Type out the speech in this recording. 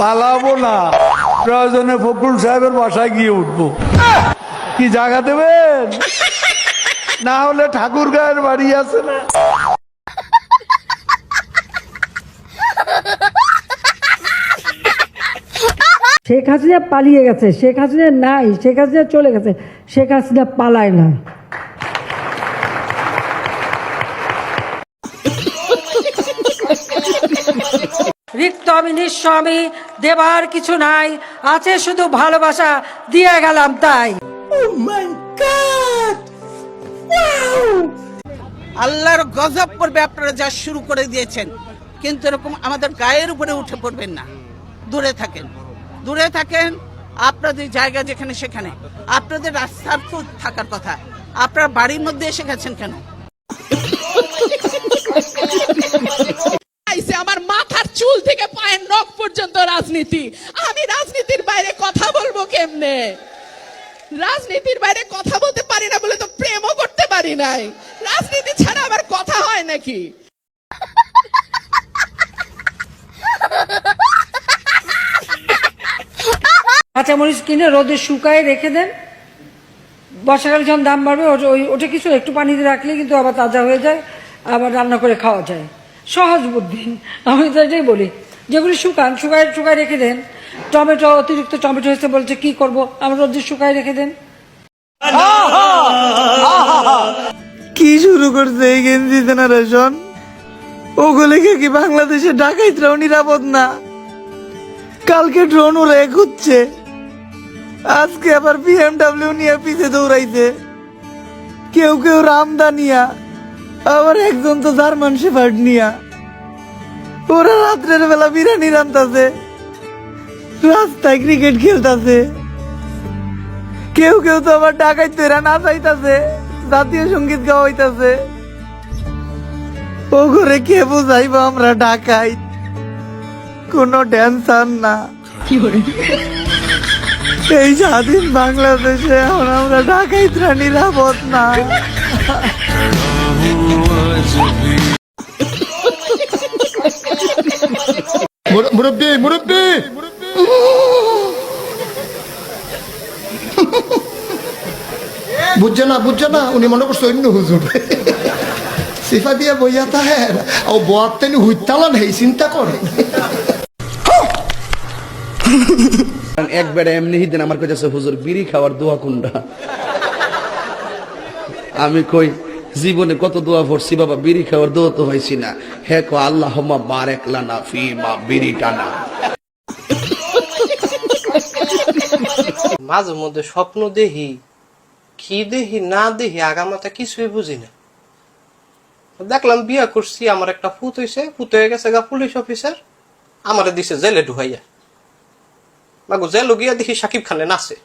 পালাবো না। প্রয়োজনে ফখরুল সাহেবের বাসায় গিয়ে উঠবো। কি জায়গা দেবেন? না হলে ঠাকুর গায়ের বাড়ি আছে না। শেখ হাসিনা পালিয়ে গেছে, শেখ হাসিনা নাই, শেখ হাসিনা চলে গেছে, শেখ হাসিনা পালায় না। রিক্ত আমি নিঃস্ব আমি দেবার কিছু নাই, আছে শুধু ভালোবাসা, দিয়ে গেলাম তাই। আল্লাহর গজব করবে আপনারা যা শুরু করে দিয়েছেন, কিন্তু এরকম আমাদের গায়ের উপরে উঠে পড়বেন না। দূরে থাকেন। দূরে থাকেন, আপনাদের জায়গা যেখানে সেখানে। আপনাদের রাস্তার তো থাকার কথা। আপনার বাড়ির মধ্যে এসে গেছেন কেন? থেকে নখ পর্যন্ত রাজনীতি। আমি রাজনীতির বাইরে কথা বলব কেমনে? রাজনীতির বাইরে কথা বলতে পারি না বলে তো প্রেমও করতে পারি নাই। রাজনীতি ছাড়া আবার কথা হয় নাকি? কাঁচামরিচ কিনে রোদে শুকায় রেখে দেন। বর্ষাকালে যখন দাম বাড়বে ওই ওটা কিছু একটু পানিতে রাখলে কিন্তু আবার তাজা হয়ে যায়, আবার রান্না করে খাওয়া যায়। সহজ বুদ্ধি। আমি তো এটাই বলি। যেগুলি শুকান, শুকায় শুকায় রেখে দেন। টমেটো, অতিরিক্ত টমেটো হয়েছে বলছে, কি করব? আমার রোদে শুকায় রেখে দেন। কি শুরু করছে এই গেঞ্জি জেনারেশন? ওগুলো কি বাংলাদেশে ডাকাইতরাও নিরাপদ না? কালকে ড্রোন উড়ে ঘুরছে আজকে আবার বিএমডাব্লিউ নিয়ে পিছে দৌড়াইছে। কেউ কেউ রামদানিয়া, আবার একজন তো জার্মান শেফার্ড নিয়া। ওরা রাত্রের বেলা বিরিয়ানি রান্তাছে রাস্তায় ক্রিকেট খেলতাছে কেউ কেউ তো আবার ডাকাইত তৈরা না চাইতাছে জাতীয় সংগীত গাওয়াইতাছে ও ঘরে কে বুঝাইব আমরা ডাকাই কোনো টেনশন না এই স্বাধীন বাংলাদেশে এখন আমরা ডাকাইতরা নিরাপদ না মুরব্বি মুরব্বি! বুঝছে না বুঝছে না, উনি মনে করছে অন্য হুজুর। সিফা দিয়ে বইয়া তাহের ও বোয়ার তেনি হুইতালান হেই চিন্তা করে। একবারে এমনি দিন আমার কাছে হুজুর, বিড়ি খাওয়ার দোয়া আমি কই জীবনে কত দোয়া পড়ছি, বাবা, বিড়ি খাওয়ার দোয়া তো হয়েছি না। হে কো আল্লাহ বারেক লানা ফি মা বিড়ি টানা। মাঝে মধ্যে স্বপ্ন দেখি, কি দেখি, না দেখি, আগামাতা কিছুই বুঝি না। দেখলাম বিয়া করছি, আমার একটা ফুত হয়েছে ফুত হয়ে গেছে গা পুলিশ অফিসার, আমারে দিছে জেলে ঢুকাইয়া। মাগো জেল গিয়া দেখি সাকিব খানে নাচে।